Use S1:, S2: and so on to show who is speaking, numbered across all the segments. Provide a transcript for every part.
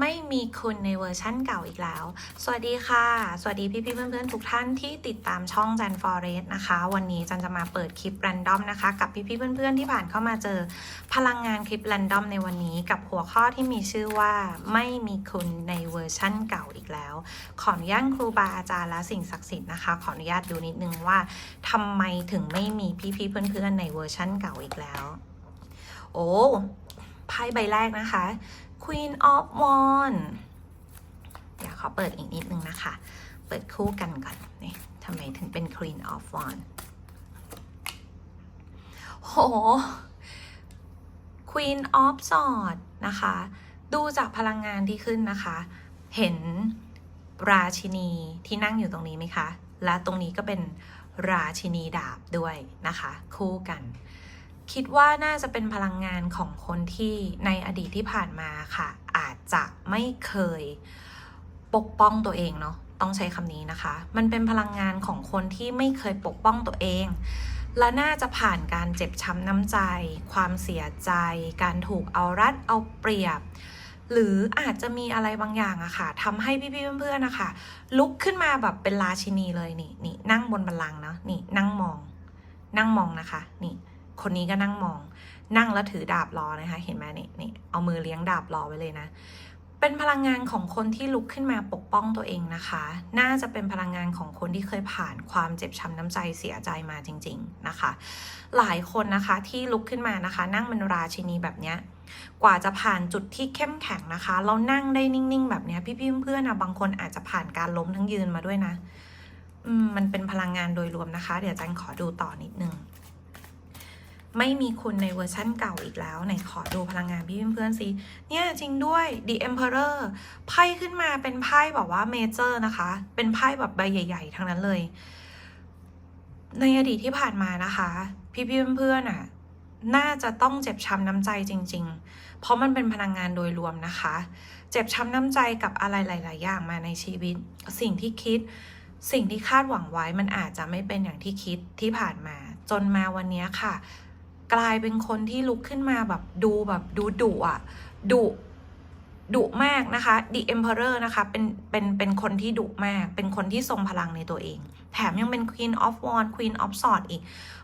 S1: ไม่มีคุณในเวอร์ชั่นเก่าอีกแล้ว สวัสดีค่ะ สวัสดีพี่ๆเพื่อนๆทุกท่านที่ติดตามช่องจันฟอเรสนะคะ วันนี้จันจะมาเปิดคลิปแรนดอมนะคะ กับพี่ๆเพื่อนๆที่ผ่านเข้ามาเจอ พลังงานคลิปแรนดอมในวันนี้ กับหัวข้อที่มีชื่อว่าไม่มีคุณในเวอร์ชั่นเก่าอีกแล้ว ขออนุญาตครูบาอาจารย์และสิ่งศักดิ์สิทธิ์นะคะ ขออนุญาตดูนิดนึงว่าทำไมถึงไม่มีพี่ๆเพื่อนๆในเวอร์ชั่นเก่าอีกแล้ว โอ้ไพ่ใบแรกนะคะ Queen of Wands เดี๋ยวขอเปิดอีกนิดนึงนะคะ เปิดคู่กันก่อนนี่ทำไมถึงเป็น Queen of Wands โห Queen of Swords นะคะ ดูจากพลังงานที่ขึ้นนะคะ เห็นราชินีที่นั่งอยู่ตรงนี้ไหมคะ และตรงนี้ก็เป็นราชินีดาบด้วยนะคะ คู่กัน คิดว่าน่าจะเป็นพลังงานของคนที่ในอดีตที่ผ่านมาค่ะ อาจจะไม่เคยปกป้องตัวเองเนาะต้องใช้คำนี้นะคะ มันเป็นพลังงานของคนที่ไม่เคยปกป้องตัวเอง และน่าจะผ่านการเจ็บช้ำน้ำใจ ความเสียใจ การถูกเอารัดเอาเปรียบ หรืออาจจะมีอะไรบางอย่างอะค่ะทำให้พี่ๆเพื่อนๆนะคะลุกขึ้นมาแบบเป็นราชินีเลยนี่นี่นั่งบนบัลลังก์เนาะนี่นั่งมอง นั่งมองนะคะ นี่ คนนี้ก็นั่งมอง นั่งแล้วถือดาบรอนะคะ เห็นไหมนี่นี่เอามือเลี้ยงดาบรอไว้เลยนะ เป็นพลังงานของคนที่ลุกขึ้นมาปกป้องตัวเองนะคะ น่าจะเป็นพลังงานของคนที่เคยผ่านความเจ็บช้ำน้ำใจเสียใจมาจริง ๆนะคะ หลายคนนะคะที่ลุกขึ้นมานะคะ นั่งเป็นราชินีแบบเนี้ยกว่าจะผ่านจุดที่เข้มแข็งนะคะแล้วนั่งได้นิ่งๆ แบบเนี้ยพี่ๆเพื่อนๆนะบางคนอาจจะผ่านการล้มทั้งยืนมาด้วยนะ มันเป็นพลังงานโดยรวมนะคะ เดี๋ยวจันขอดูต่อนิดนึง ไม่มีคุณในเวอร์ชั่นเก่าอีกแล้วไหนขอดูพลังงานพี่เพื่อนๆสิเนี่ยจริงด้วย The Emperor ไพ่ขึ้นมาเป็นไพ่แบบว่าเมเจอร์นะคะ เป็นไพ่แบบใบใหญ่ ๆ ทั้งนั้นเลย ในอดีตที่ผ่านมานะคะ พี่เพื่อนๆอะน่าจะต้องเจ็บช้ำน้ำใจจริง ๆ เพราะมันเป็นพลังงานโดยรวมนะคะ เจ็บช้ำน้ำใจกับอะไรหลาย ๆ อย่างมาในชีวิต สิ่งที่คิด สิ่งที่คาดหวังไว้มันอาจจะไม่เป็นอย่างที่คิดที่ผ่านมา จนมาวันนี้ค่ะ กลายเป็นคนที่ลุกขึ้นมาแบบดูแบบดูดุอะดุดุมากนะคะ The Emperor นะคะเป็นเป็นเป็นคนที่ดุมาก เป็นคนที่ทรงพลังในตัวเอง แถมยังเป็น Queen of Wands Queen of Swords อีก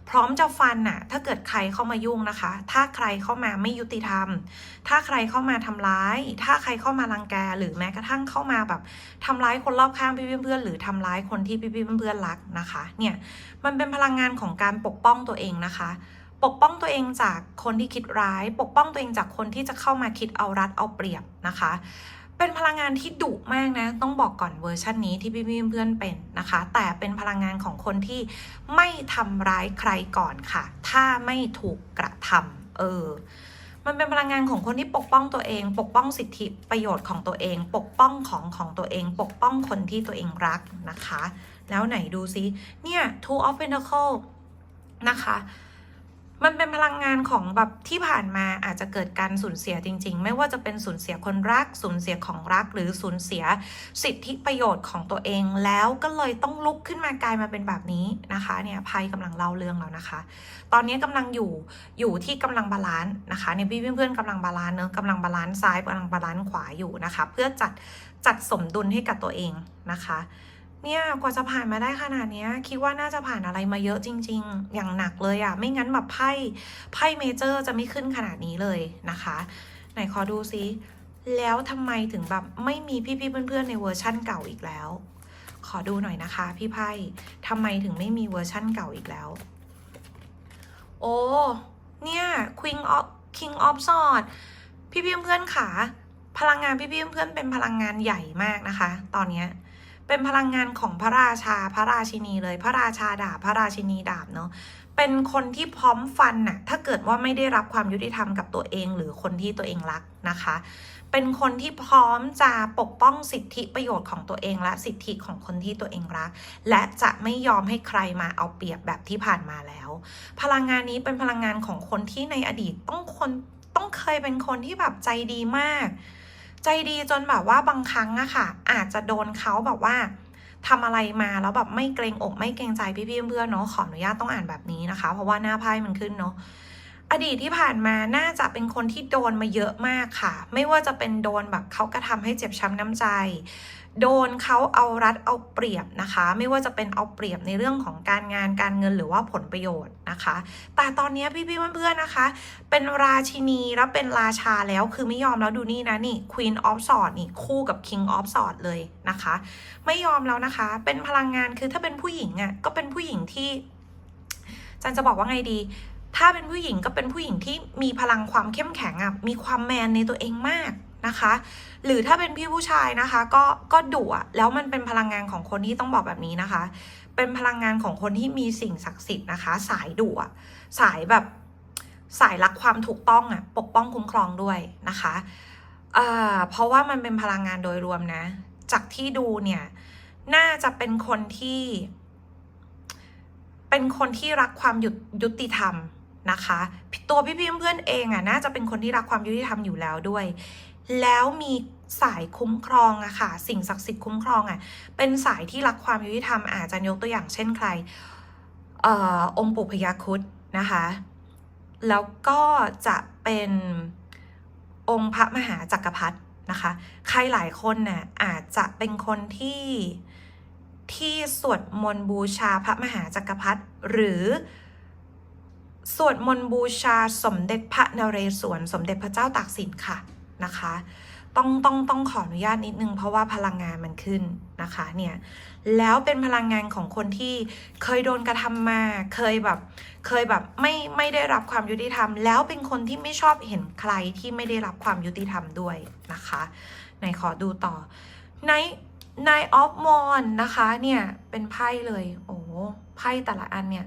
S1: พร้อมจะฟันน่ะ ถ้าเกิดใครเข้ามายุ่งนะคะ ถ้าใครเข้ามาไม่ยุติธรรม ถ้าใครเข้ามาทำร้าย ถ้าใครเข้ามารังแก หรือแม้กระทั่งเข้ามาแบบทำร้ายคนรอบข้างพี่เพื่อนหรือทำร้ายคนที่พี่เพื่อนรักนะคะ เนี่ย มันเป็นพลังงานของการปกป้องตัวเองนะคะ ปกป้องตัวเองจากคนที่คิดร้าย ปกป้องตัวเองจากคนที่จะเข้ามาคิดเอารัดเอาเปรียบนะคะ เป็นพลังงานที่ดุมากนะ ต้องบอกก่อนเวอร์ชันนี้ที่พี่เพื่อนเป็นนะคะ แต่เป็นพลังงานของคนที่ไม่ทำร้ายใครก่อนค่ะ ถ้าไม่ถูกกระทำเออ มันเป็นพลังงานของคนที่ปกป้องตัวเอง ปกป้องสิทธิประโยชน์ของตัวเอง ปกป้องของของตัวเอง ปกป้องคนที่ตัวเองรักนะคะ แล้วไหนดูซิเนี่ย two of pentacle นะคะ มันเป็นพลังงานของแบบที่ผ่านมาอาจจะเกิดการสูญเสียจริง ๆ ไม่ว่าจะเป็นสูญเสียคนรักสูญเสียของรัก หรือสูญเสียสิทธิประโยชน์ของตัวเอง แล้วก็เลยต้องลุกขึ้นมากลายมาเป็นแบบนี้นะคะเนี่ยไพ่กำลังเล่าเรื่องแล้วนะคะ ตอนนี้กำลังอยู่อยู่ที่กำลังบาลานซ์นะคะเนี่ยพี่เพื่อนๆกำลังบาลานซ์เนอะกำลังบาลานซ์ซ้ายกำลังบาลานซ์ขวาอยู่นะคะ เพื่อจัดจัดสมดุลให้กับตัวเองนะคะ เนี่ยกว่าจะผ่านมาได้ขนาดเนี้ยคิดว่าน่าจะผ่านอะไรมาเยอะจริง ๆ อย่างหนักเลยอะ่ะไม่งั้นแบบไพ่ไพ่เมเจอร์จะไม่ขึ้นขนาดนี้เลยนะคะ ไหนขอดูซิแล้วทำไมถึงแบบไม่มีพี่ๆเพื่อนๆในเวอร์ชั่นเก่าอีกแล้ว ขอดูหน่อยนะคะ พี่ไพ่ทำไมถึงไม่มีเวอร์ชั่นเก่าอีกแล้ว โอ้เนี่ย Queen of King of Swords พี่พี่เพื่อนๆค่ะพลังงานพี่พี่เพื่อนๆเป็นพลังงานใหญ่มากนะคะ ตอนเนี้ย เป็นพลังงานของพระราชาพระราชินีเลย พระราชาดาบพระราชินีดาบเนาะเป็นคนที่พร้อมฟันน่ะถ้าเกิดว่าไม่ได้รับความยุติธรรมกับตัวเองหรือคนที่ตัวเองรักนะคะ เป็นคนที่พร้อมจะปกป้องสิทธิประโยชน์ของตัวเองและสิทธิของคนที่ตัวเองรัก และจะไม่ยอมให้ใครมาเอาเปรียบแบบที่ผ่านมาแล้ว พลังงานนี้เป็นพลังงานของคนที่ในอดีตต้องคนต้องเคยเป็นคนที่แบบใจดีมาก ใจดีจนแบบว่าบางครั้งอะค่ะ อาจจะโดนเขาแบบว่าทำอะไรมาแล้วแบบไม่เกรงอกไม่เกรงใจพี่ๆเพื่อนเนาะขออนุญาตต้องอ่านแบบนี้นะคะ เพราะว่าหน้าไพ่มันขึ้นเนาะอดีตที่ผ่านมาน่าจะเป็นคนที่โดนมาเยอะมากค่ะ ไม่ว่าจะเป็นโดนแบบเขากระทำให้เจ็บช้ำน้ำใจ โดนเขาเอารัดเอาเปรียบนะคะ ไม่ว่าจะเป็นเอาเปรียบในเรื่องของการงานการเงินหรือว่าผลประโยชน์นะคะ แต่ตอนนี้พี่ๆเพื่อนๆนะคะ เป็นราชินีแล้วเป็นราชาแล้วคือไม่ยอมแล้วดูนี่นะนี่ Queen of Swords นี่คู่กับ King of Swords เลยนะคะ ไม่ยอมแล้วนะคะ เป็นพลังงานคือถ้าเป็นผู้หญิงอะ่ะก็เป็นผู้หญิงที่จันจะบอกว่าไงดีถ้าเป็นผู้หญิงก็เป็นผู้หญิงที่มีพลังความเข้มแข็งอะ่ะมีความแมนในตัวเองมาก นะคะ หรือถ้าเป็นพี่ผู้ชายนะคะ ก็ก็ดุอะแล้วมันเป็นพลังงานของคนที่ต้องบอกแบบนี้นะคะ เป็นพลังงานของคนที่มีสิ่งศักดิ์สิทธิ์นะคะ สายดุอะสายแบบสายรักความถูกต้องอะปกป้องคุ้มครองด้วยนะคะเอ่อเพราะว่ามันเป็นพลังงานโดยรวมนะ จากที่ดูเนี่ยน่าจะเป็นคนที่ เป็นคนที่รักความยุยุติธรรมนะคะ ตัวพี่พี่เพื่อนเองอะน่าจะเป็นคนที่รักความยุติธรรมอยู่แล้วด้วย แล้วมีสายคุ้มครองอะค่ะ สิ่งศักดิ์สิทธิ์คุ้มครองอะเป็นสายที่รักความยุติธรรมอาจจะยกตัวอย่างเช่นใครออองค์ปู่พญาคุดนะคะ แล้วก็จะเป็นองค์พระมหาจักรพรรดินะคะ ใครหลายคนน่ะอาจจะเป็นคนที่ที่สวดมนต์บูชาพระมหาจักรพรรดิหรือสวดมนต์บูชาสมเด็จพระนเรศวรสมเด็จพระเจ้าตากสินค่ะ นะคะ ต้องต้องต้องขออนุญาตนิดนึงเพราะว่าพลังงานมันขึ้นนะคะเนี่ยแล้วเป็นพลังงานของคนที่เคยโดนกระทำมาเคยแบบ เคยแบบไม่ไม่ได้รับความยุติธรรม แล้วเป็นคนที่ไม่ชอบเห็นใครที่ไม่ได้รับความยุติธรรมด้วยนะคะไหนขอดูต่อในนายออฟมอนนะคะเนี่ยเป็นไพ่เลยโอ้ไพ่แต่ละอันเนี่ย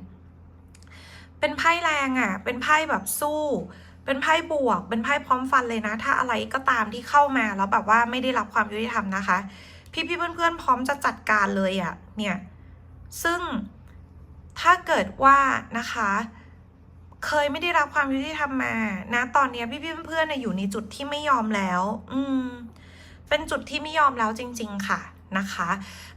S1: เป็นไพ่แรงอะ่ะเป็นไพ่แบบสู้ เป็นไพ่บวก เป็นไพ่พร้อมฟันเลยนะ ถ้าอะไรก็ตามที่เข้ามาแล้วแบบว่าไม่ได้รับความยุติธรรมนะคะ พี่พี่ๆเพื่อนๆพร้อมจะจัดการเลยอะ่ะ เนี่ย ซึ่งถ้าเกิดว่านะคะ เคยไม่ได้รับความยุติธรรมมานะ ตอนนี้พี่พี่ๆเพื่อนๆเนี่ยอยู่ในจุดที่ไม่ยอมแล้ว อืม เป็นจุดที่ไม่ยอมแล้วจริง ๆ ค่ะ นะคะ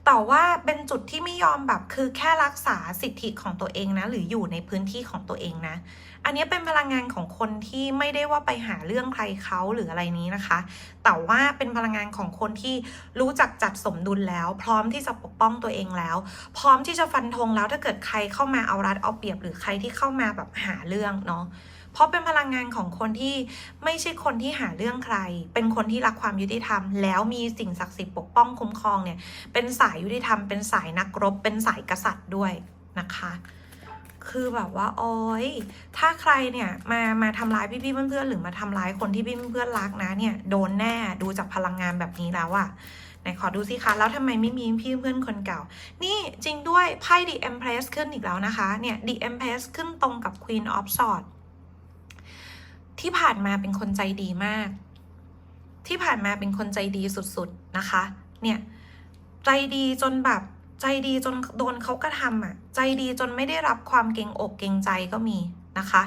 S1: แต่ว่าเป็นจุดที่ไม่ยอมแบบคือแค่รักษาสิทธิของตัวเองนะ หรืออยู่ในพื้นที่ของตัวเองนะ อันนี้เป็นพลังงานของคนที่ไม่ได้ว่าไปหาเรื่องใครเขาหรืออะไรนี้นะคะ แต่ว่าเป็นพลังงานของคนที่รู้จักจัดสมดุลแล้ว พร้อมที่จะปกป้องตัวเองแล้ว พร้อมที่จะฟันธงแล้วถ้าเกิดใครเข้ามาเอารัดเอาเปรียบ หรือใครที่เข้ามาแบบหาเรื่องเนาะ เพราะเป็นพลังงานของคนที่ไม่ใช่คนที่หาเรื่องใคร เป็นคนที่รักความยุติธรรม แล้วมีสิ่งศักดิ์สิทธิ์ปกป้องคุ้มครองเนี่ยเป็นสายยุติธรรม เป็นสายนักรบ เป็นสายกษัตริย์ด้วยนะคะคือแบบว่าโอ๊ยถ้าใครเนี่ยมามาทำร้ายพี่ๆเพื่อนๆหรือมาทำร้ายคนที่พี่เพื่อนๆรักนะเนี่ยโดนแน่ดูจากพลังงานแบบนี้แล้วอะไหนขอดูสิคะแล้วทำไมไม่มีพี่เพื่อนคนเก่า นี่จริงด้วยไพ่ The Empress ขึ้นอีกแล้วนะคะเนี่ย The Empress ขึ้นตรงกับ Queen of Swords ที่ผ่านมาเป็นคนใจดีมาก ที่ผ่านมาเป็นคนใจดีสุดๆนะคะ เนี่ยใจดีจนแบบใจดีจนโดนเขากระทำอะ ใจดีจนไม่ได้รับความเกรงอกเกรงใจก็มีนะคะ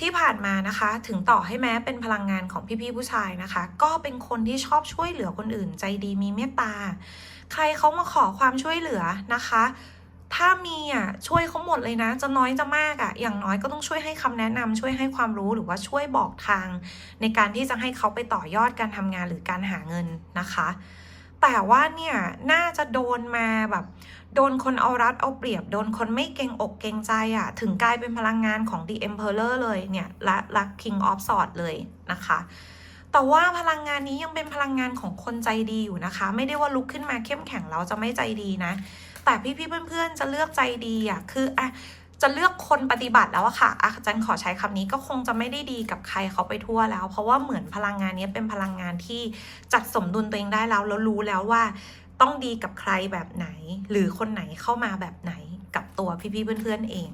S1: ที่ผ่านมานะคะ ถึงต่อให้แม้เป็นพลังงานของพี่ๆผู้ชายนะคะ ก็เป็นคนที่ชอบช่วยเหลือคนอื่น ใจดีมีเมตตา ใครเขามาขอความช่วยเหลือนะคะ ถ้ามีอะช่วยเขาหมดเลยนะ จะน้อยจะมากอะ อย่างน้อยก็ต้องช่วยให้คำแนะนำช่วยให้ความรู้หรือว่าช่วยบอกทาง ในการที่จะให้เขาไปต่อยอดการทำงานหรือการหาเงินนะคะ แต่ว่าเนี่ยน่าจะโดนมาแบบโดนคนเอารัดเอาเปรียบ โดนคนไม่เกรงอกเกรงใจอะ ถึงกลายเป็นพลังงานของ The Emperor เลยเนี่ยและและ King of Swords เลยนะคะแต่ว่าพลังงานนี้ยังเป็นพลังงานของคนใจดีอยู่นะคะ ไม่ได้ว่าลุกขึ้นมาเข้มแข็งแล้วจะไม่ใจดีนะ แต่พี่ๆเพื่อนๆจะเลือกใจดีอะคืออะจะเลือกคนปฏิบัติแล้วอะค่ะอาจารย์ขอใช้คำนี้ก็คงจะไม่ได้ดีกับใครเขาไปทั่วแล้ว เพราะว่าเหมือนพลังงานนี้เป็นพลังงานที่จัดสมดุลตัวเองได้แล้วแล้วรู้แล้วว่าต้องดีกับใครแบบไหน หรือคนไหนเข้ามาแบบไหนกับตัวพี่ๆเพื่อนๆเอง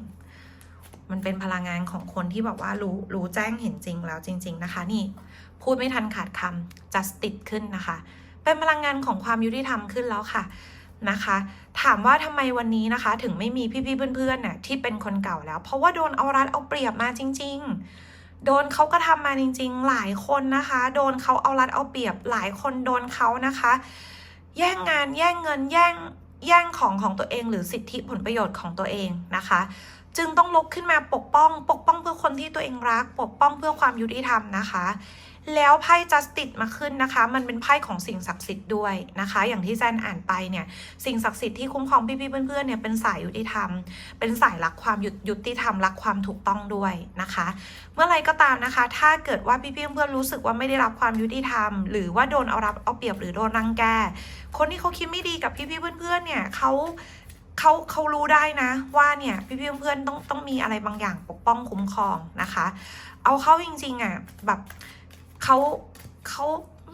S1: มันเป็นพลังงานของคนที่แบบว่ารู้รู้แจ้งเห็นจริงแล้วจริง ๆนะคะ นี่ พูดไม่ทันขาดคำ justice ขึ้นนะคะ เป็นพลังงานของความยุติธรรมขึ้นแล้วค่ะ นะคะ ถามว่าทำไมวันนี้นะคะ ถึงไม่มีพี่ๆเพื่อนๆน่ะที่เป็นคนเก่าแล้ว เพราะว่าโดนเอารัดเอาเปรียบมาจริง ๆ โดนเขาก็ทำมาจริง ๆ หลายคนนะคะ โดนเขาเอารัดเอาเปรียบหลายคนโดนเขานะคะ แย่งงานแย่งเงินแย่งแย่งของของตัวเองหรือสิทธิผลประโยชน์ของตัวเองนะคะ จึงต้องลุกขึ้นมาปกป้อง ปกป้องเพื่อคนที่ตัวเองรัก ปกป้องเพื่อความยุติธรรมนะคะ แล้วไพ่ justice มาขึ้นนะคะ มันเป็นไพ่ของสิ่งศักดิ์สิทธิ์ด้วยนะคะ อย่างที่แซนอ่านไปเนี่ยสิ่งศักดิ์สิทธิ์ที่คุ้มครองพี่ๆเพื่อนๆเนี่ยเป็นสายยุติธรรม เป็นสายรักความยุติยุติธรรมรักความถูกต้องด้วยนะคะ เมื่อไรก็ตามนะคะ ถ้าเกิดว่าพี่ๆเพื่อนๆรู้สึกว่าไม่ได้รับความยุติธรรม หรือว่าโดนเอารับเอาเปรียบหรือโดนรังแก คนที่เขาคิดไม่ดีกับพี่ๆเพื่อนๆเนี่ยเขาเขาเขารู้ได้นะว่าเนี่ยพี่ๆเพื่อนๆต้องต้องมีอะไรบางอย่างปกป้องคุ้มครองนะคะ เอาเข้าจริงๆอะแบบ เขาเขา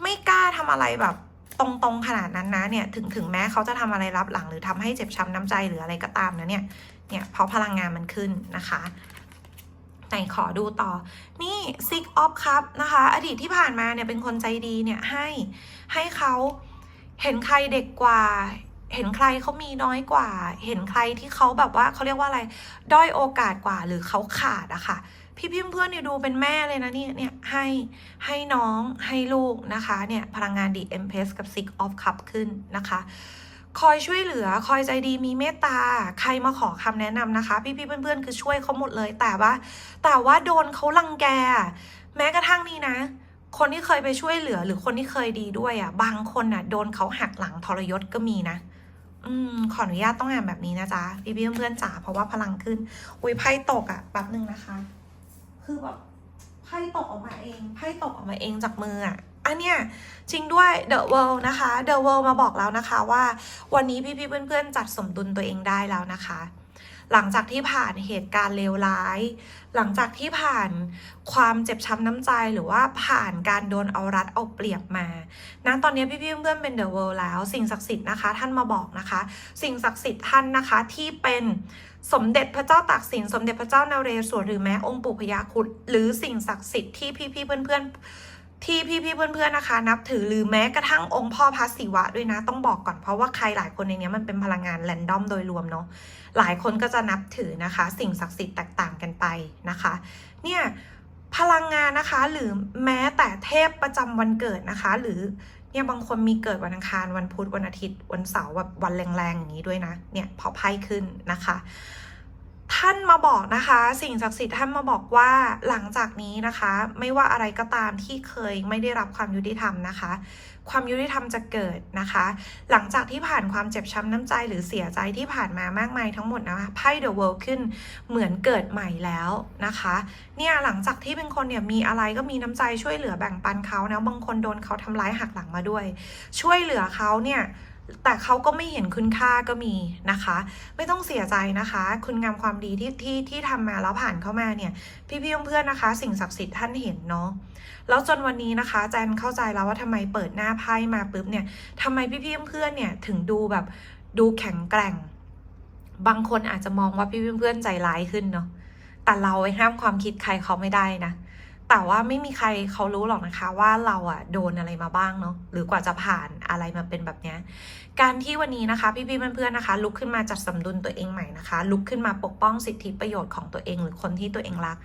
S1: ไม่กล้าทำอะไรแบบ ตรงๆขนาดนั้นนะเนี่ยถึงถึงแม้เขาจะทำอะไรรับหลังหรือทำให้เจ็บช้ำน้ำใจหรืออะไรก็ตามนะเนี่ยเนี่ยเพราะพลังงานมันขึ้นนะคะไหนขอดูต่อ นี่ Six of Cup นะคะ อดีตที่ผ่านมาเนี่ยเป็นคนใจดีเนี่ยให้ให้เขาเห็นใครเด็กกว่า เห็นใครเขามีน้อยกว่า เห็นใครที่เขาแบบว่าเขาเรียกว่าอะไร ด้อยโอกาสกว่าหรือเขาขาดอะค่ะ พี่พี่เพื่อนๆเนี่ยดูเป็นแม่เลยนะเนี่ยเนี่ยให้ให้น้องให้ลูกนะคะเนี่ยพลังงานดีเอ็มเพสกับ Six of Cup ขึ้นนะคะ คอยช่วยเหลือคอยใจดีมีเมตตาใครมาขอคำแนะนำนะคะ พี่พี่เพื่อนๆคือช่วยเขาหมดเลยแต่ว่า แต่ว่าโดนเขาลังแก แม้กระทั่งนี่นะคนที่เคยไปช่วยเหลือหรือคนที่เคยดีด้วยอะ บางคนอะ โดนเขาหักหลังทรยศก็มีนะ อืม ขออนุญาตต้องอ่านแบบนี้นะจ๊ะพี่พี่เพื่อนๆจ๋าเพราะว่าพลังขึ้น อุ้ยไพ่ตกอะแป๊บหนึ่งนะคะ คือแบบไพ่ตกออกมาเองไพ่ตกออกมาเองจากมืออะอันเนี้ยจริงด้วย The World นะคะ The World มาบอกแล้วนะคะว่าวันนี้พี่ๆเพื่อนๆ จัดสมดุลตัวเองได้แล้วนะคะ หลังจากที่ผ่านเหตุการณ์เลวร้าย หลังจากที่ผ่านความเจ็บช้ำน้ำใจหรือว่าผ่านการโดนเอารัดเอาเปรียบมานะตอนนี้พี่ๆเพื่อนๆเป็น The World แล้ว สิ่งศักดิ์สิทธิ์นะคะ ท่านมาบอกนะคะ สิ่งศักดิ์สิทธิ์ท่านนะคะที่เป็น สมเด็จพระเจ้าตากสิน สมเด็จพระเจ้านเรศวรหรือแม้องค์ปู่พญาคุดหรือสิ่งศักดิ์สิทธิ์ที่พี่ๆเพื่อนๆ ที่พี่ๆเพื่อนๆนะคะ นับถือหรือแม้กระทั่งองค์พ่อพระศิวะด้วยนะต้องบอกก่อนเพราะว่าใครหลายคนในนี้มันเป็นพลังงานแรนดอมโดยรวมเนาะหลายคนก็จะนับถือนะคะ สิ่งศักดิ์สิทธิ์แตกต่างกันไปนะคะ เนี่ยพลังงานนะคะหรือแม้แต่เทพประจำวันเกิดนะคะ หรือ เนี่ยบางคนมีเกิดวันอังคารวันพุธวันอาทิตย์วันเสาร์แบบวันแรงๆอย่างนี้ด้วยนะ เนี่ยพอไพ่ขึ้นนะคะ ท่านมาบอกนะคะ สิ่งศักดิ์สิทธิ์ท่านมาบอกว่าหลังจากนี้นะคะ ไม่ว่าอะไรก็ตามที่เคยไม่ได้รับความยุติธรรมนะคะ ความยุติธรรมจะเกิดนะคะ หลังจากที่ผ่านความเจ็บช้ำน้ำใจหรือเสียใจที่ผ่านมามากมายทั้งหมดนะคะไพ่ The World ขึ้นเหมือนเกิดใหม่แล้วนะคะ เนี่ยหลังจากที่เป็นคนเนี่ยมีอะไรก็มีน้ำใจช่วยเหลือแบ่งปันเขานะบางคนโดนเขาทำร้ายหักหลังมาด้วย ช่วยเหลือเขาเนี่ย แต่เขาก็ไม่เห็นคุณค่าก็มีนะคะ ไม่ต้องเสียใจนะคะ คุณงามความดีที่ที่ที่ทำมาแล้วผ่านเข้ามาเนี่ย พี่ๆเพื่อนๆนะคะ สิ่งศักดิ์สิทธิ์ท่านเห็นเนาะแล้วจนวันนี้นะคะ แจนเข้าใจแล้วว่าทำไมเปิดหน้าไพ่มาปุ๊บเนี่ยทำไมพี่ๆเพื่อนๆเนี่ยถึงดูแบบดูแข็งแกร่ง บางคนอาจจะมองว่าพี่ๆเพื่อนๆใจร้ายขึ้นเนาะแต่เราห้ามความคิดใครเขาไม่ได้นะ แต่ว่าไม่มีใครเขารู้หรอกนะคะว่าเราอะโดนอะไรมาบ้างเนาะหรือกว่าจะผ่านอะไรมาเป็นแบบนี้ การที่วันนี้นะคะ พี่ๆเพื่อนๆนะคะ ลุกขึ้นมาจัดสมดุลตัวเองใหม่นะคะ ลุกขึ้นมาปกป้องสิทธิประโยชน์ของตัวเอง หรือคนที่ตัวเองรัก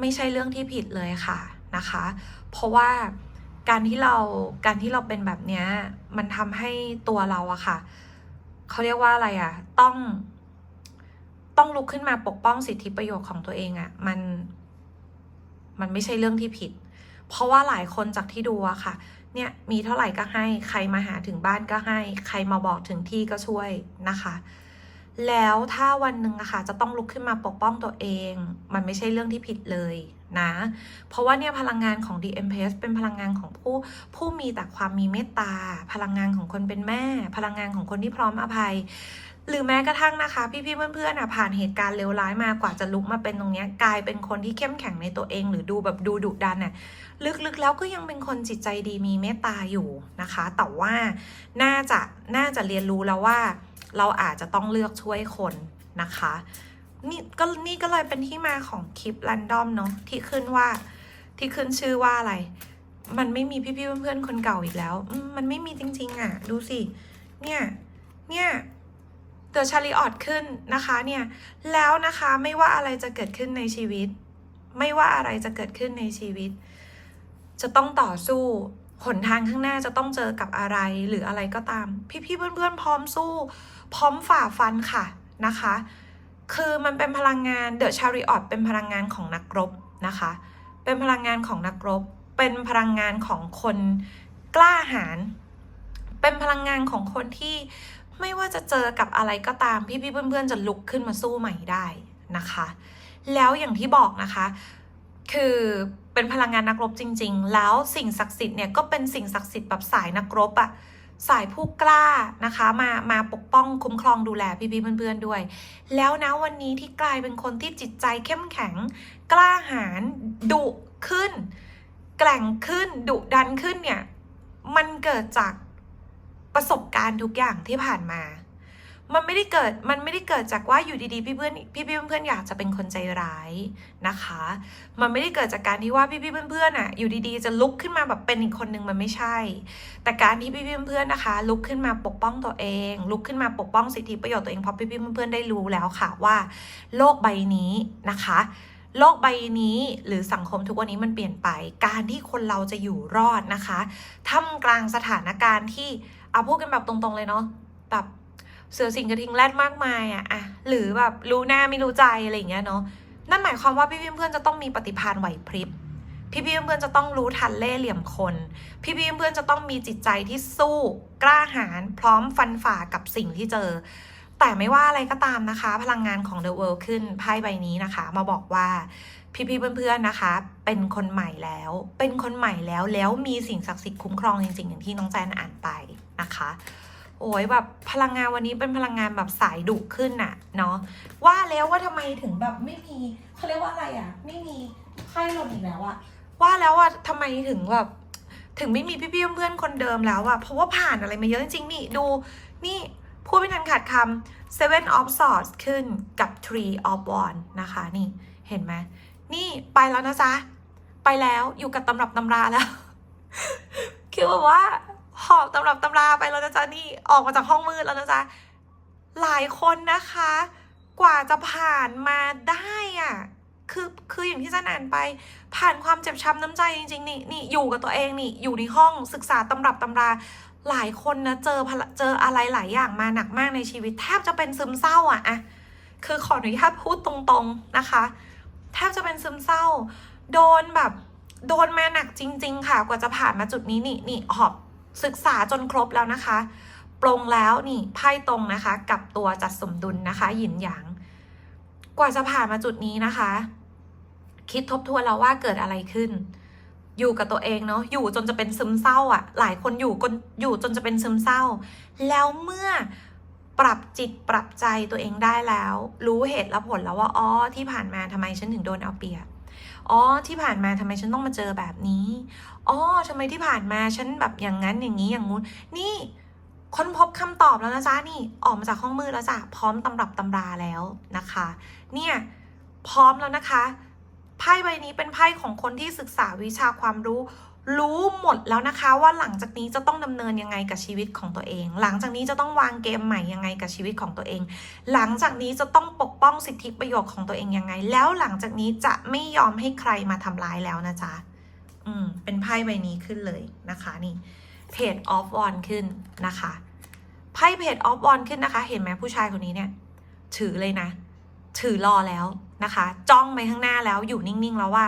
S1: ไม่ใช่เรื่องที่ผิดเลยค่ะนะคะ เพราะว่าการที่เราการที่เราเป็นแบบนี้มันทำให้ตัวเราอะค่ะเขาเรียกว่าอะไรอะต้อง ต้องลุกขึ้นมาปกป้องสิทธิประโยชน์ของตัวเองอะมัน มันไม่ใช่เรื่องที่ผิด เพราะว่าหลายคนจากที่ดูอะค่ะ เนี่ยมีเท่าไหร่ก็ให้ใครมาหาถึงบ้านก็ให้ ใครมาบอกถึงที่ก็ช่วยนะคะ แล้วถ้าวันหนึ่งอะค่ะจะต้องลุกขึ้นมาปกป้องตัวเอง มันไม่ใช่เรื่องที่ผิดเลยนะ เพราะว่าเนี่ยพลังงานของ d m p s เป็นพลังงานของผู้ผู้มีแต่ความมีเมตตา พลังงานของคนเป็นแม่ พลังงานของคนที่พร้อมอภัย หรือแม้กระทั่งนะคะ พี่ๆเพื่อนๆอะผ่านเหตุการณ์เลวร้ายมากว่าจะลุกมาเป็นตรงนี้กลายเป็นคนที่เข้มแข็งในตัวเอง หรือดูแบบดูดุดันน่ะลึกๆแล้วก็ยังเป็นคนจิตใจดีมีเมตตาอยู่นะคะ แต่ว่าน่าจะน่าจะเรียนรู้แล้วว่า เราอาจจะต้องเลือกช่วยคนนะคะนี่ก็นี่ก็เลยเป็นที่มาของคลิป r รนดอมเนาะที่ขึ้นว่าที่ขึ้นชื่อว่าอะไร มันไม่มีพี่ๆเพื่อนๆคนเก่าอีกแล้วมมันไม่มีจริง ๆอะ ดูสิ เนี่ย เนี่ย เดอะชาริออตขึ้นนะคะเนี่ยแล้วนะคะไม่ว่าอะไรจะเกิดขึ้นในชีวิต ไม่ว่าอะไรจะเกิดขึ้นในชีวิต จะต้องต่อสู้หนทางข้างหน้าจะต้องเจอกับอะไรหรืออะไรก็ตาม พี่ๆเพื่อนๆพร้อมสู้ พร้อมฝ่าฟันค่ะนะคะ คือมันเป็นพลังงานเดอะชาริออตเป็นพลังงานของนักรบนะคะ เป็นพลังงานของนักรบ เป็นพลังงานของคนกล้าหาญเป็นพลังงานของคนที่ ไม่ว่าจะเจอกับอะไรก็ตามพี่ๆเพื่อนๆจะลุกขึ้นมาสู้ใหม่ได้นะคะ แล้วอย่างที่บอกนะคะ คือเป็นพลังงานนักรบจริง ๆ แล้วสิ่งศักดิ์สิทธิ์เนี่ยก็เป็นสิ่งศักดิ์สิทธิ์แบบสายนักรบอะสายผู้กล้านะคะมามาปกป้องคุ้มครองดูแลพี่ๆเพื่อนๆด้วย แล้วนะวันนี้ที่กลายเป็นคนที่จิตใจเข้มแข็ง กล้าหาญดุขึ้น แกร่งขึ้นดุดันขึ้นเนี่ย มันเกิดจาก ประสบการณ์ทุกอย่างที่ผ่านมา มันไม่ได้เกิด มันไม่ได้เกิดจากว่าอยู่ดีๆ พี่เพื่อนพี่พี่เพื่อนๆอยากจะเป็นคนใจร้ายนะคะ มันไม่ได้เกิดจากการที่ว่าพี่พี่เพื่อนๆอะ อยู่ดีๆ จะลุกขึ้นมาแบบเป็นอีกคนนึงมันไม่ใช่ แต่การที่พี่พี่เพื่อนๆนะคะ ลุกขึ้นมาปกป้องตัวเอง ลุกขึ้นมาปกป้องสิทธิประโยชน์ตัวเองเพราะพี่พี่เพื่อนๆได้รู้แล้วค่ะว่า โลกใบนี้นะคะโลกใบนี้หรือสังคมทุกวันนี้มันเปลี่ยนไป การที่คนเราจะอยู่รอดนะคะท่ามกลางสถานการณ์ที่ เอาพูดกันแบบตรงๆเลยเนาะแบบเสือสิงกระทิงแรดมากมายอะอะหรือแบบรู้หน้าไม่รู้ใจอะไรอย่างเงี้ยเนาะนั่นหมายความว่าพี่ๆเพื่อนจะต้องมีปฏิภาณไหวพริบพี่ๆเพื่อนจะต้องรู้ทันเล่เหลี่ยมคน พี่ๆเพื่อนจะต้องมีจิตใจที่สู้กล้าหาญพร้อมฟันฝ่ากับสิ่งที่เจอ แต่ไม่ว่าอะไรก็ตามนะคะ พลังงานของ The World ขึ้นไพ่ใบนี้นะคะ มาบอกว่าพี่ๆเพื่อนๆนะคะ เป็นคนใหม่แล้ว เป็นคนใหม่แล้วแล้วมีสิ่งศักดิ์สิทธิ์คุ้มครองจริงๆอย่างที่น้องแจนอ่านไป นะคะโอ้ยแบบพลังงานวันนี้เป็นพลังงานแบบสายดุขึ้นน่ะเนาะว่าแล้วว่าทำไมถึงแบบไม่มีเขาเรียกว่าอะไรอะ ไม่มีไพ่หล่นอีกแล้วอะว่าแล้วว่าทำไมถึงแบบถึงไม่มีพี่ๆเพื่อนๆคนเดิมแล้วอะเพราะว่าผ่านอะไรมาเยอะจริงๆนี่ดูนี่พูดไม่ทันขาดคำ Seven of Swords ขึ้นกับ Three of Wands นะคะนี่เห็นไหมนี่ไปแล้วนะจ๊ะไปแล้วอยู่กับตำรับตำราแล้ว คือแบบว่า หอบตำรับตำราไปแล้วนะจ๊ะนี่ออกมาจากห้องมืดแล้วนะจ๊ะหลายคนนะคะ กว่าจะผ่านมาได้อะคือคืออย่างที่จะนานไป ผ่านความเจ็บช้ำน้ำใจจริง ๆ นี่นี่อยู่กับตัวเองนี่อยู่ในห้องศึกษาตำรับตำราหลายคนนะเจอเจออะไรหลายอย่างมาหนักมากในชีวิต แทบจะเป็นซึมเศร้าอะอะคือขออนุญาตพูดตรงๆนะคะแทบจะเป็นซึมเศร้า โดนแบบ โดนมาหนักจริง ๆ ค่ะ กว่าจะผ่านมาจุดนี้นี่นี่หอบ ศึกษาจนครบแล้วนะคะ ปรงแล้วนี่ไพ่ตรงนะคะ กับตัวจัดสมดุลนะคะ หยินหยาง กว่าจะผ่านมาจุดนี้นะคะ คิดทบทวนแล้วว่าเกิดอะไรขึ้น อยู่กับตัวเองเนาะอยู่จนจะเป็นซึมเศร้าอะ่ะ หลายคนอยู่กนอยู่จนจะเป็นซึมเศร้า แล้วเมื่อปรับจิตปรับใจตัวเองได้แล้ว รู้เหตุและผลแล้วว่าอ๋อที่ผ่านมาทำไมฉันถึงโดนเอาเปรียบ อ๋อที่ผ่านมาทำไมฉันต้องมาเจอแบบนี้ อ๋อทำไมที่ผ่านมาฉันแบบอย่างนั้นอย่างนี้อย่างงู้น นี่ค้นพบคำตอบแล้วนะจ๊ะนี่ออกมาจากห้องมืดแล้วจ้ะพร้อมตำรับตำราแล้วนะคะ เนี่ยพร้อมแล้วนะคะไพ่ใบนี้เป็นไพ่ของคนที่ศึกษาวิชาความรู้ รู้หมดแล้วนะคะว่าหลังจากนี้จะต้องดำเนินยังไงกับชีวิตของตัวเอง หลังจากนี้จะต้องวางเกมใหม่ยังไงกับชีวิตของตัวเอง หลังจากนี้จะต้องปกป้องสิทธิประโยชน์ของตัวเองยังไง แล้วหลังจากนี้จะไม่ยอมให้ใครมาทำร้ายแล้วนะจ๊ะอืมเป็นไพ่ใบนี้ขึ้นเลยนะคะนี่เพจออฟวอนขึ้นนะคะไพ่เพจออฟวอนขึ้นนะคะ เห็นไหมผู้ชายคนนี้เนี่ย ถือเลยนะ ถือรอแล้วนะคะ จ้องไปข้างหน้าแล้วอยู่นิ่งๆแล้วว่า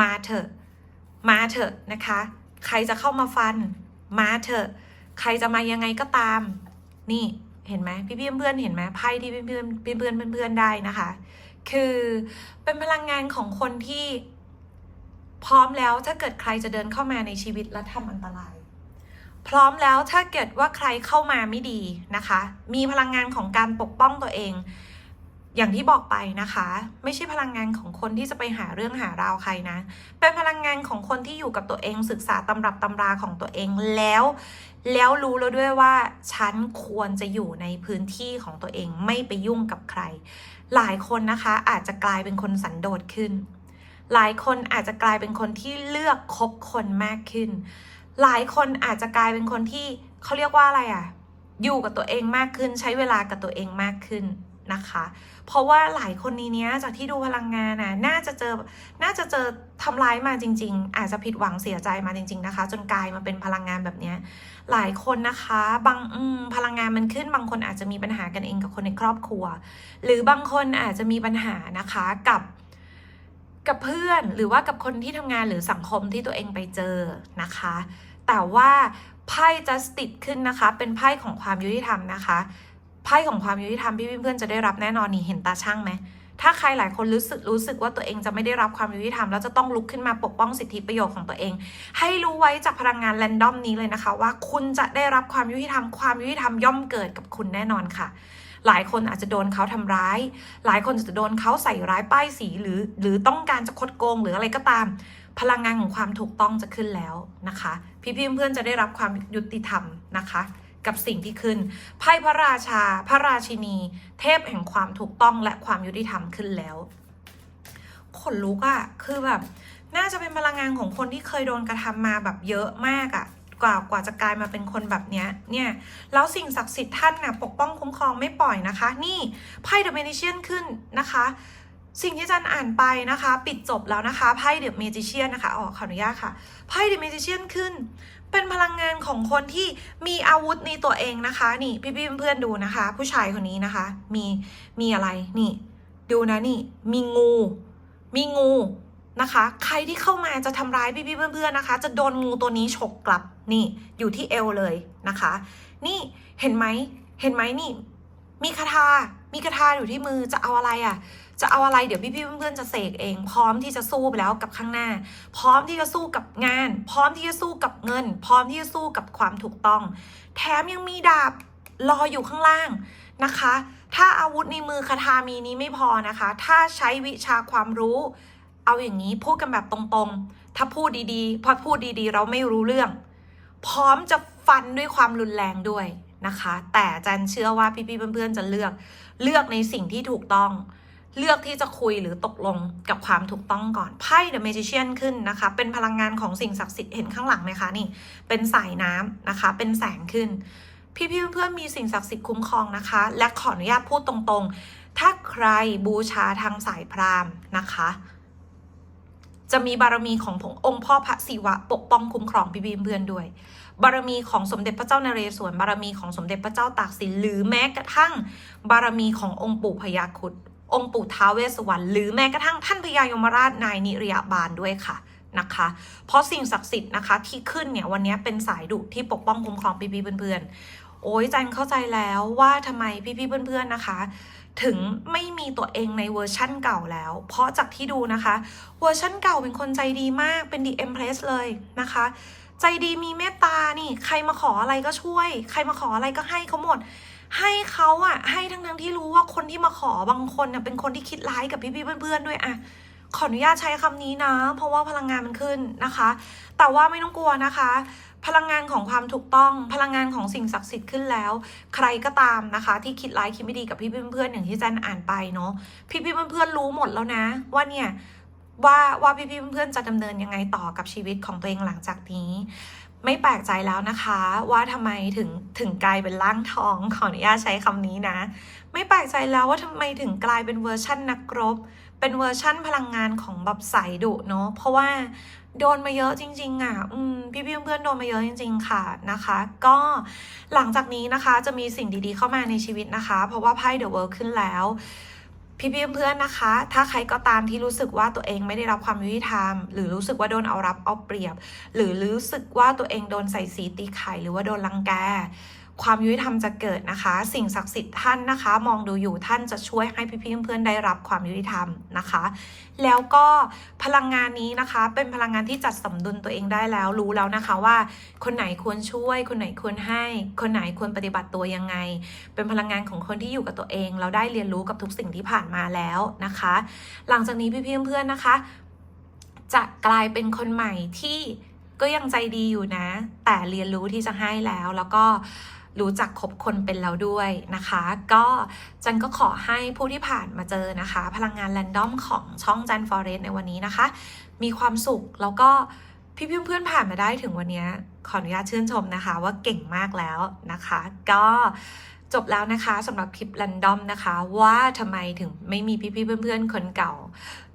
S1: มาเถอะ มาเถอะนะคะ ใครจะเข้ามาฟัน มาเถอะ ใครจะมายังไงก็ตาม นี่เห็นไหมพี่พี่ๆเพื่อนเห็นไหมไพ่ที่เพื่อนเพื่อนเพื่อนเพื่อนได้นะคะ คือเป็นพลังงานของคนที่พร้อมแล้วถ้าเกิดใครจะเดินเข้ามาในชีวิตและทำอันตราย พร้อมแล้วถ้าเกิดว่าใครเข้ามาไม่ดีนะคะ มีพลังงานของการปกป้องตัวเอง อย่างที่บอกไปนะคะ ไม่ใช่พลังงานของคนที่จะไปหาเรื่องหาราวใครนะ เป็นพลังงานของคนที่อยู่กับตัวเองศึกษาตำรับตำราของตัวเองแล้ว แล้วรู้แล้วด้วยว่า ฉันควรจะอยู่ในพื้นที่ของตัวเองไม่ไปยุ่งกับใคร หลายคนนะคะอาจจะกลายเป็นคนสันโดษขึ้น หลายคนอาจจะกลายเป็นคนที่เลือกคบคนมากขึ้น หลายคนอาจจะกลายเป็นคนที่เขาเรียกว่าอะไรอะ่ะอยู่กับตัวเองมากขึ้น ใช้เวลากับตัวเองมากขึ้น นะคะ เพราะว่าหลายคนนี้เนี้ยจากที่ดูพลังงานน่ะน่าจะเจอ น่าจะเจอทำร้ายมาจริง ๆ อาจจะผิดหวังเสียใจมาจริง ๆนะคะ จนกลายมาเป็นพลังงานแบบเนี้ยหลายคนนะคะ บางพลังงานมันขึ้น บางคนอาจจะมีปัญหากันเองกับคนในครอบครัว หรือบางคนอาจจะมีปัญหานะคะกับกับเพื่อนหรือว่ากับคนที่ทำงานหรือสังคมที่ตัวเองไปเจอนะคะ แต่ว่าไพ่ justice ขึ้นนะคะ เป็นไพ่ของความยุติธรรมนะคะ ไพ่ของความยุติธรรมพี่เพื่อนๆจะได้รับแน่นอนนี่เห็นตาช่างไหมถ้าใครหลายคนรู้สึกรู้สึกว่าตัวเองจะไม่ได้รับความยุติธรรมแล้วจะต้องลุกขึ้นมาปกป้องสิทธิประโยชน์ของตัวเอง ให้รู้ไว้จากพลังงานแรนดอมนี้เลยนะคะ ว่าคุณจะได้รับความยุติธรรม ความยุติธรรมย่อมเกิดกับคุณแน่นอนค่ะ หลายคนอาจจะโดนเขาทำร้าย หลายคนจะโดนเขาใส่ร้ายป้ายสีหรือ หรือต้องการจะคดโกงหรืออะไรก็ตาม พลังงานของความถูกต้องจะขึ้นแล้วนะคะ พี่พี่เพื่อนจะได้รับความยุติธรรมนะคะ กับสิ่งที่ขึ้น ไพ่พระราชา พระราชินี เทพแห่งความถูกต้องและความยุติธรรมขึ้นแล้วขนลุกอะคือแบบ น่าจะเป็นพลังงานของคนที่เคยโดนกระทำมาแบบเยอะมากอะกว่ากว่าจะกลายมาเป็นคนแบบเนี้ย เนี่ย แล้วสิ่งศักดิ์สิทธิ์ท่านน่ะปกป้องคุ้มครองไม่ปล่อยนะคะ นี่ไพ่เดอะเมจิเชียนขึ้นนะคะ สิ่งที่จันอ่านไปนะคะ ปิดจบแล้วนะคะไพ่เดอะเมจิเชียนนะคะอ๋อขออนุญาตค่ะไพ่เดอะเมจิเชียนขึ้น เป็นพลังงานของคนที่มีอาวุธในตัวเองนะคะ นี่พี่ๆเพื่อนๆดูนะคะ ผู้ชายคนนี้นะคะ มีมีอะไรนี่ ดูนะนี่ มีงู มีงูนะคะ ใครที่เข้ามาจะทำร้ายพี่ๆเพื่อนๆนะคะ จะโดนงูตัวนี้ฉกกลับนี่อยู่ที่เอวเลยนะคะ นี่เห็นไหมเห็นไหมนี่ มีคาถามีคาถาอยู่ที่มือจะเอาอะไรอะ จะเอาอะไรเดี๋ยวพี่ๆเพื่อนๆจะเสกเอง พร้อมที่จะสู้ไปแล้วกับข้างหน้า พร้อมที่จะสู้กับงาน พร้อมที่จะสู้กับเงิน พร้อมที่จะสู้กับความถูกต้อง แถมยังมีดาบรออยู่ข้างล่างนะคะ ถ้าอาวุธในมือคาถามีนี้ไม่พอนะคะ ถ้าใช้วิชาความรู้ เอาอย่างนี้พูดกันแบบตรงๆ ถ้าพูดดีๆ พอพูดดีๆ เราไม่รู้เรื่อง พร้อมจะฟันด้วยความรุนแรงด้วยนะคะ แต่จันเชื่อว่าพี่ๆเพื่อนๆจะเลือก เลือกในสิ่งที่ถูกต้อง เลือกที่จะคุยหรือตกลงกับความถูกต้องก่อนไพ่ The Magician ขึ้นนะคะ เป็นพลังงานของสิ่งศักดิ์สิทธิ์เห็นข้างหลังไหมคะนี่ เป็นสายน้ำนะคะ เป็นแสงขึ้น พี่ๆเพื่อนๆมีสิ่งศักดิ์สิทธิ์คุ้มครองนะคะ และขออนุญาตพูดตรงๆ ถ้าใครบูชาทางสายพราหมณ์นะคะ จะมีบารมีขององค์พ่อพระศิวะ ปกป้องคุ้มครองพี่ๆเพื่อนด้วย บารมีของสมเด็จพระเจ้านเรศวรบารมีของสมเด็จพระเจ้าตากสินหรือแม้กระทั่ง บารมีขององค์ปู่พญาครุด องค์ปู่ท้าวเวสวรรณหรือแม้กระทั่งท่านพญายมราชนายนิรยาบาลด้วยค่ะนะคะ เพราะสิ่งศักดิ์สิทธิ์นะคะที่ขึ้นเนี่ยวันนี้เป็นสายดุที่ปกป้องคุ้มครองพี่ๆเพื่อนๆ โอ้ยจันเข้าใจแล้วว่าทำไมพี่ๆเพื่อนๆนะคะ ถึงไม่มีตัวเองในเวอร์ชั่นเก่าแล้ว เพราะจากที่ดูนะคะ เวอร์ชั่นเก่าเป็นคนใจดีมากเป็นดีเอ็มเพรสเลยนะคะ ใจดีมีเมตตานี่ ใครมาขออะไรก็ช่วย ใครมาขออะไรก็ให้เขาหมด ให้เขาอะให้ทั้งทั้งที่รู้ว่าคนที่มาขอบางคนน่ะเป็นคนที่คิดร้ายกับพี่ๆเพื่อนๆด้วยอะขออนุญาตใช้คำนี้นะ เพราะว่าพลังงานมันขึ้นนะคะ แต่ว่าไม่ต้องกลัวนะคะ พลังงานของความถูกต้องพลังงานของสิ่งศักดิ์สิทธิ์ขึ้นแล้ว ใครก็ตามนะคะ ที่คิดร้ายคิดไม่ดีกับพี่เพื่อนๆอย่างที่จันอ่านไปเนาะพี่ๆเพื่อนๆรู้หมดแล้วนะ ว่าเนี่ยว่าว่าพี่ๆเพื่อนๆจะดำเนินยังไงต่อกับชีวิตของตัวเองหลังจากนี้ ไม่แปลกใจแล้วนะคะ ว่าทำไมถึงถึงกลายเป็นร่างทองขออนุญาตใช้คำนี้นะ ไม่แปลกใจแล้วว่าทำไมถึงกลายเป็นเวอร์ชั่นนักรบ เป็นเวอร์ชั่นพลังงานของแบบสายดุเนาะเพราะว่าโดนมาเยอะจริง ๆ อะ อืม พี่เพื่อนๆโดนมาเยอะจริง ๆ ค่ะนะคะ ก็หลังจากนี้นะคะจะมีสิ่งดีๆเข้ามาในชีวิตนะคะ เพราะว่าไพ่เดอะเวิร์ขึ้นแล้ว พี่ๆเพื่อนๆนะคะ ถ้าใครก็ตามที่รู้สึกว่าตัวเองไม่ได้รับความยุติธรรม หรือรู้สึกว่าโดนเอารับเอาเปรียบ หรือรู้สึกว่าตัวเองโดนใส่สีตีไข่หรือว่าโดนรังแก ความยุติธรรมจะเกิดนะคะ สิ่งศักดิ์สิทธิ์ท่านนะคะ มองดูอยู่ท่านจะช่วยให้พี่ๆเพื่อนๆได้รับความยุติธรรมนะคะ แล้วก็พลังงานนี้นะคะ เป็นพลังงานที่จัดสมดุลตัวเองได้แล้วรู้แล้วนะคะว่า คนไหนควรช่วย คนไหนควรให้ คนไหนควรปฏิบัติตัวยังไง เป็นพลังงานของคนที่อยู่กับตัวเอง เราได้เรียนรู้กับทุกสิ่งที่ผ่านมาแล้วนะคะ หลังจากนี้พี่ๆเพื่อนๆนะคะ จะกลายเป็นคนใหม่ที่ก็ยังใจดีอยู่นะ แต่เรียนรู้ที่จะให้แล้วแล้วก็ รู้จักคบคนเป็นแล้วด้วยนะคะ ก็จันก็ขอให้ผู้ที่ผ่านมาเจอนะคะ พลังงานแรนดอมของช่องจันฟอเรสในวันนี้นะคะ มีความสุขแล้วก็พี่เพื่อนๆผ่านมาได้ถึงวันนี้ขออนุญาตชื่นชมนะคะ ว่าเก่งมากแล้วนะคะ ก็จบแล้วนะคะสำหรับคลิป r รนดอมนะคะ ว่าทำไมถึงไม่มีพี่ๆเพื่อนๆคนเก่า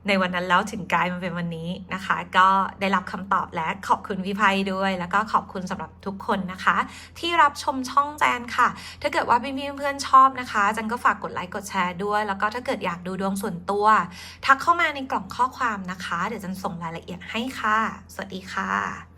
S1: ในวันนั้นแล้วถึงกลายมาเป็นวันนี้นะคะ ก็ได้รับคำตอบและขอบคุณพี่ไพด้วย แล้วก็ขอบคุณสำหรับทุกคนนะคะ ที่รับชมช่องแจนค่ะ ถ้าเกิดว่าพี่ๆเพื่อนๆชอบนะคะจันก็ฝากกดไลค์กดแชร์ด้วย แล้วก็ถ้าเกิดอยากดูดวงส่วนตัว ทักเข้ามาในกล่องข้อความนะคะ เดี๋ยวจันส่งรายละเอียดให้ค่ะ สวัสดีค่ะ